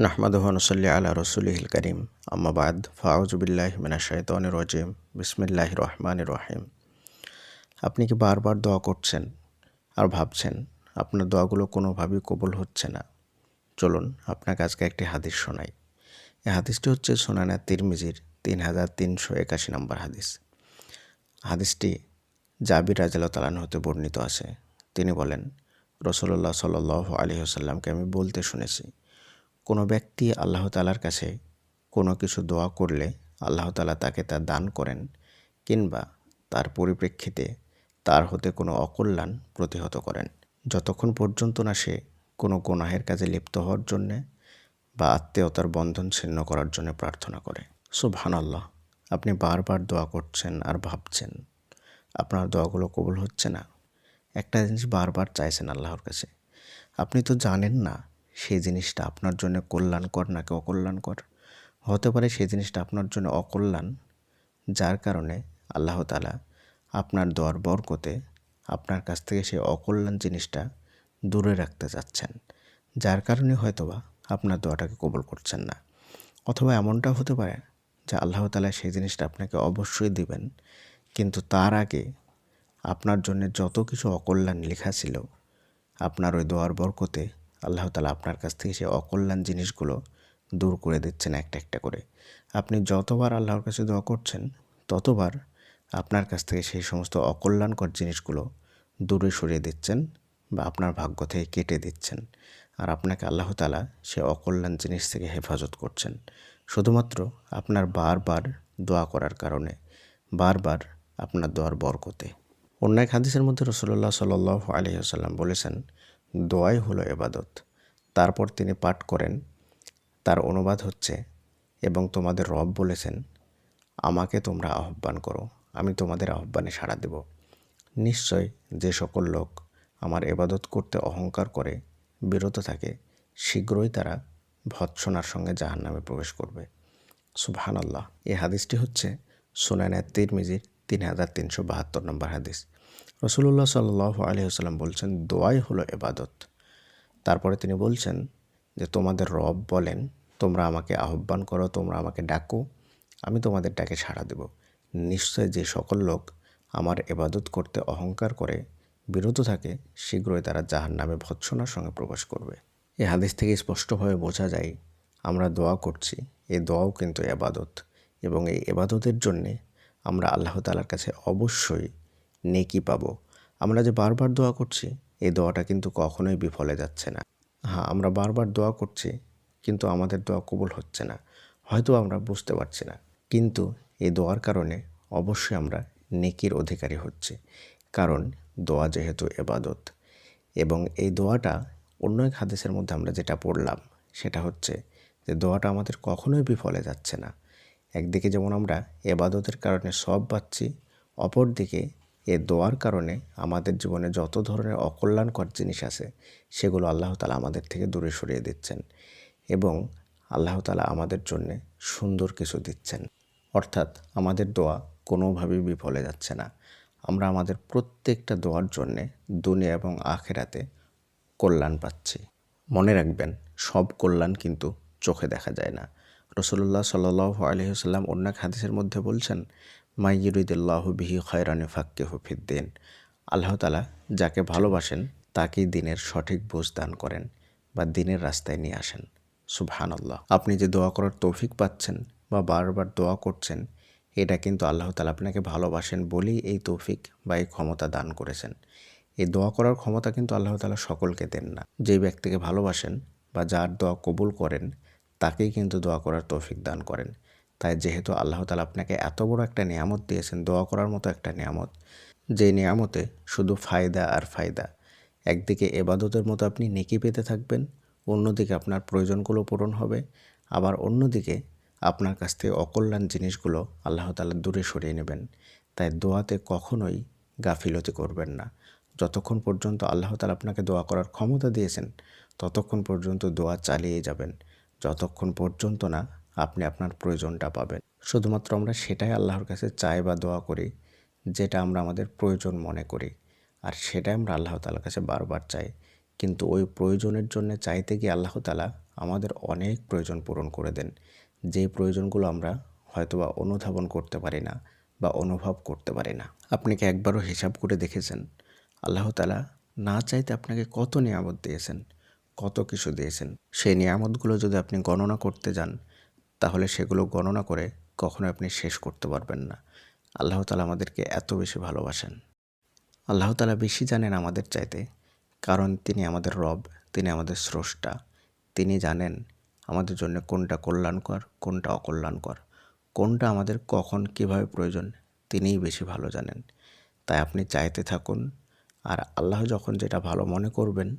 নাহমাদুহনসল্লি আলা রসুলিহিল করিম। আম্মাবাদ ফাউজুবিল্লাহ মিনা শৈতন রজিম। বিসমিল্লাহ রহমান রহিম। আপনি কি বারবার দোয়া করছেন আর ভাবছেন আপনার দোয়াগুলো কোনোভাবেই কবুল হচ্ছে না? চলুন আপনাকে আজকে একটি হাদিস শোনাই। এই হাদিসটি হচ্ছে সোনানা তিরমিজির তিন হাজার তিনশো একাশি নম্বর হাদিস। হাদিসটি জাবির রাজাল তালান হতে বর্ণিত আছে। তিনি বলেন রসল্লাহ সাল আলী আসাল্লামকে আমি বলতে শুনেছি কোনো ব্যক্তি আল্লাহ তালার কাছে কোনো কিছু দোয়া করলে আল্লাহ তালা তাকে তা দান করেন কিংবা তার পরিপ্রেক্ষিতে তার হতে কোনো অকল্যাণ প্রতিহত করেন। যতক্ষণ পর্যন্ত না সে কোনো গোনাহের কাজে লিপ্ত হওয়ার জন্যে বা আত্মীয়তার বন্ধন ছিন্ন করার জন্য প্রার্থনা করে। সুবহান আল্লাহ আপনি বারবার দোয়া করছেন আর ভাবছেন, আপনার দোয়াগুলো কবুল হচ্ছে না। একটা জিনিস বারবার চাইছেন আল্লাহর কাছে। আপনি তো জানেন না সেই জিনিসটা আপনার জন্য কল্যাণকর নাকি অকল্যাণকর? হতে পারে সেই জিনিসটা আপনার জন্য অকল্যাণ, যার কারণে আল্লাহ তালা আপনার দোয়ার বরকতে আপনার কাছ থেকে সেই অকল্যাণ জিনিসটা দূরে রাখতে চাচ্ছেন, যার কারণে হয়তোবা আপনার দোয়াটাকে কবল করছেন না। অথবা এমনটাও হতে পারে যে আল্লাহ তালা সেই জিনিসটা আপনাকে অবশ্যই দিবেন, কিন্তু তার আগে আপনার জন্য যত কিছু অকল্যাণ লেখা ছিল, আপনার ওই দোয়ার বরকতে আল্লাহ তালা আপনার কাছ থেকে সেই অকল্যাণ জিনিসগুলো দূর করে দিচ্ছেন একটা একটা করে। আপনি যতবার আল্লাহর কাছে দোয়া করছেন, ততবার আপনার কাছ থেকে সেই সমস্ত অকল্যাণকর জিনিসগুলো দূরে সরিয়ে দিচ্ছেন বা আপনার ভাগ্য থেকে কেটে দিচ্ছেন। আর আপনাকে আল্লাহ তালা সে অকল্যাণ জিনিস থেকে হেফাজত করছেন। শুধুমাত্র আপনার বারবার দোয়া করার কারণে, বারবার আপনার দোয়ার বরকতে। অন্য এক হাদিসের মধ্যে রসল্লাহ সাল আলী আসাল্লাম বলেছেন দোয়াই হলো এবাদত। তারপর তিনি পাঠ করেন, তার অনুবাদ হচ্ছে এবং তোমাদের রব বলেছেন, আমাকে তোমরা আহ্বান করো, আমি তোমাদের আহ্বানে সাড়া দেব। নিশ্চয় যে সকল লোক আমার এবাদত করতে অহংকার করে, বিরত থাকে, শীঘ্রই তারা ভৎসনার সঙ্গে জাহান নামে প্রবেশ করবে। সুবহান আল্লাহ এই হাদিসটি হচ্ছে সুনায়না তিরমিজির তিন হাজার তিনশো বাহাত্তর নম্বর হাদিস। রসুল্লাহ সাল্লাহ আলী আসাল্লাম বলছেন, দোয়াই হলো এবাদত। তারপরে তিনি বলছেন যে, তোমাদের রব বলেন, তোমরা আমাকে আহ্বান করো, তোমরা আমাকে ডাকো, আমি তোমাদের ডাকে সাড়া দেব। নিশ্চয় যে সকল লোক আমার এবাদত করতে অহংকার করে, বিরত থাকে, শীঘ্রই তারা জাহান নামে ভৎসনার সঙ্গে প্রবেশ করবে। এ হাদিস থেকে স্পষ্টভাবে বোঝা যায়, আমরা দোয়া করছি এই দোয়াও কিন্তু এবাদত এবং এই এবাদতের জন্যে আমরা আল্লাহ তালার কাছে অবশ্যই নেকি পাবো। আমরা যে বারবার দোয়া করছি, এই দোয়াটা কিন্তু কখনোই বিফলে যাচ্ছে না। হ্যাঁ আমরা বারবার দোয়া করছি, কিন্তু আমাদের দোয়া কবুল হচ্ছে না। হয়তো আমরা বুঝতে পারছি না। কিন্তু এই দোয়ার কারণে অবশ্যই আমরা নেকির অধিকারী হচ্ছে। কারণ দোয়া যেহেতু এবাদত। এবং এই দোয়াটা অন্য এক হাদিসের মধ্যে আমরা যেটা পড়লাম, সেটা হচ্ছে যে দোয়াটা আমাদের কখনোই বিফলে যাচ্ছে না। একদিকে যেমন আমরা এবাদতের কারণে সব পাচ্ছি, অপরদিকে এ দোয়ার কারণে আমাদের জীবনে যত ধরনের অকল্যাণকর জিনিস আছে, সেগুলো আল্লাহ তালা আমাদের থেকে দূরে সরিয়ে দিচ্ছেন এবং আল্লাহ তালা আমাদের জন্যে সুন্দর কিছু দিচ্ছেন। অর্থাৎ আমাদের দোয়া কোনোভাবেই বিফলে যাচ্ছে না। আমরা আমাদের প্রত্যেকটা দোয়ার জন্যে দুনিয়া এবং আখেরাতে কল্যাণ পাচ্ছি। মনে রাখবেন, সব কল্যাণ কিন্তু চোখে দেখা যায় না। রসুল্লাহ সাল্লাহ আলহিহাল্লাম অন্য হাদিসের মধ্যে বলছেন মাইয়ুরিদুল্লাহ বিহি খয়রানি ফাক্কে হফিদ্দিন আল্লাহ তালা যাকে ভালোবাসেন, তাকেই দিনের সঠিক বোঝ দান করেন বা দিনের রাস্তায় নিয়ে আসেন। সুবহান আল্লাহ আপনি যে দোয়া করার তৌফিক পাচ্ছেন বা বারবার দোয়া করছেন, এটা কিন্তু আল্লাহ তালা আপনাকে ভালোবাসেন বলেই এই তৌফিক বা এই ক্ষমতা দান করেছেন। এই দোয়া করার ক্ষমতা কিন্তু আল্লাহ তালা সকলকে দেন না। যে ব্যক্তিকে ভালোবাসেন বা যার দোয়া কবুল করেন, তাকেই কিন্তু দোয়া করার তৌফিক দান করেন। তাই যেহেতু আল্লাহ তালা আপনাকে এত বড় একটা নিয়ামত দিয়েছেন, দোয়া করার মতো একটা নিয়ামত, যে নিয়ামতে শুধু ফায়দা আর ফায়দা। একদিকে এবাদতের মতো আপনি নেকি পেতে থাকবেন, অন্যদিকে আপনার প্রয়োজনগুলো পূরণ হবে, আবার অন্যদিকে আপনার কাছ থেকে অকল্যাণ জিনিসগুলো আল্লাহ তালা দূরে সরিয়ে নেবেন। তাই দোয়াতে কখনোই গাফিলতি করবেন না। যতক্ষণ পর্যন্ত আল্লাহ তালা আপনাকে দোয়া করার ক্ষমতা দিয়েছেন, ততক্ষণ পর্যন্ত দোয়া চালিয়ে যাবেন। যতক্ষণ পর্যন্ত না আপনি আপনার প্রয়োজনটা পাবেন। শুধুমাত্র আমরা সেটাই আল্লাহর কাছে চাই বা দোয়া করি, যেটা আমরা আমাদের প্রয়োজন মনে করি। আর সেটাই আমরা আল্লাহ তালার কাছে বারবার চাই। কিন্তু ওই প্রয়োজনের জন্য চাইতে গিয়ে আল্লাহ তালা আমাদের অনেক প্রয়োজন পূরণ করে দেন। যে প্রয়োজনগুলো আমরা হয়তোবা অনুধাবন করতে পারি না বা অনুভব করতে পারি না। আপনি কি একবারও হিসাব করে দেখেছেন? আল্লাহ তালা না চাইতে আপনাকে কত নিয়ামত দিয়েছেন, কত কিছু দিয়েছেন। সেই নিয়ামতগুলো যদি আপনি গণনা করতে যান তাহলে সেগুলো গণনা করে কখনো আপনি শেষ করতে পারবেন না। আল্লাহ তালা আমাদেরকে এত বেশি ভালোবাসেন। আল্লাহ তালা বেশি জানেন আমাদের চাইতে, কারণ তিনি আমাদের রব, তিনি আমাদের স্রষ্টা। তিনি জানেন আমাদের জন্য কোনটা কল্যাণকর, কোনটা অকল্যাণকর। কোনটা আমাদের কখন কীভাবে প্রয়োজন, তিনিই বেশি ভালো জানেন। তাই আপনি চাইতে থাকুন, আর আল্লাহ যখন যেটা ভালো মনে করবেন,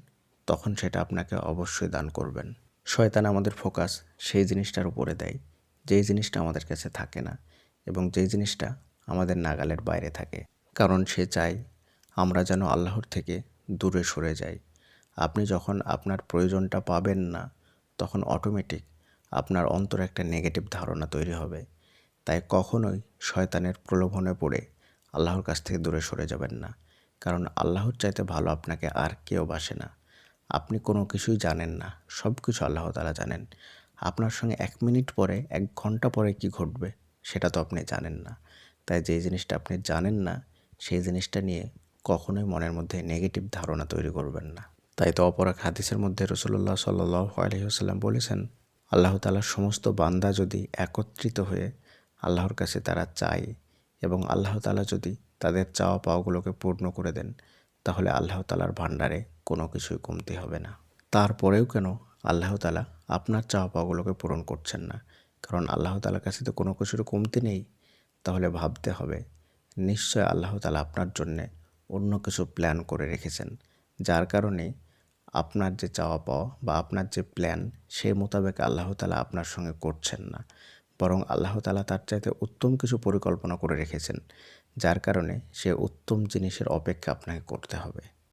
তখন সেটা আপনাকে অবশ্যই দান করবেন। শয়তান আমাদের ফোকাস সেই জিনিসটার উপরে দেয়, যেই জিনিসটা আমাদের কাছে থাকে না এবং যেই জিনিসটা আমাদের নাগালের বাইরে থাকে। কারণ সে চায় আমরা যেন আল্লাহর থেকে দূরে সরে যাই। আপনি যখন আপনার প্রয়োজনটা পাবেন না, তখন অটোমেটিক আপনার অন্তরে একটা নেগেটিভ ধারণা তৈরি হবে। তাই কখনোই শয়তানের প্রলোভনে পড়ে আল্লাহর কাছ থেকে দূরে সরে যাবেন না। কারণ আল্লাহর চাইতে ভালো আপনাকে আর কেউ বাসে না। আপনি কোনো কিছুই জানেন না। সব কিছু আল্লাহ তালা জানেন। আপনার সঙ্গে এক মিনিট পরে, এক ঘণ্টা পরে কি ঘটবে, সেটা তো আপনি জানেন না। তাই যে জিনিসটা আপনি জানেন না, সেই জিনিসটা নিয়ে কখনোই মনের মধ্যে নেগেটিভ ধারণা তৈরি করবেন না। তাই তো অপরাক হাদিসের মধ্যে রসুল্লাহ সাল্লাহ আলহিহাল্লাম বলেছেন, আল্লাহ তালার সমস্ত বান্দা যদি একত্রিত হয়ে আল্লাহর কাছে তারা চায় এবং আল্লাহ তালা যদি তাদের চাওয়া পাওয়াগুলোকে পূর্ণ করে দেন তাহলে আল্লাহ তালার ভাণ্ডারে কোনো কিছুই কমতি হবে না। তারপরেও কেন আল্লাহ তালা আপনার চাওয়া পাওয়াগুলোকে পূরণ করছেন না? কারণ আল্লাহ তালার কাছে তো কোনো কিছুর কমতি নেই, তাহলে ভাবতে হবে, নিশ্চয় আল্লাহ তালা আপনার জন্যে অন্য কিছু প্ল্যান করে রেখেছেন। যার কারণে আপনার যে চাওয়া পাওয়া বা আপনার যে প্ল্যান সেই মোতাবেক আল্লাহ তালা আপনার সঙ্গে করছেন না। বরং আল্লাহ তালা তার চাইতে উত্তম কিছু পরিকল্পনা করে রেখেছেন। যার কারণে সে উত্তম জিনিসের অপেক্ষা আপনাকে করতে হবে।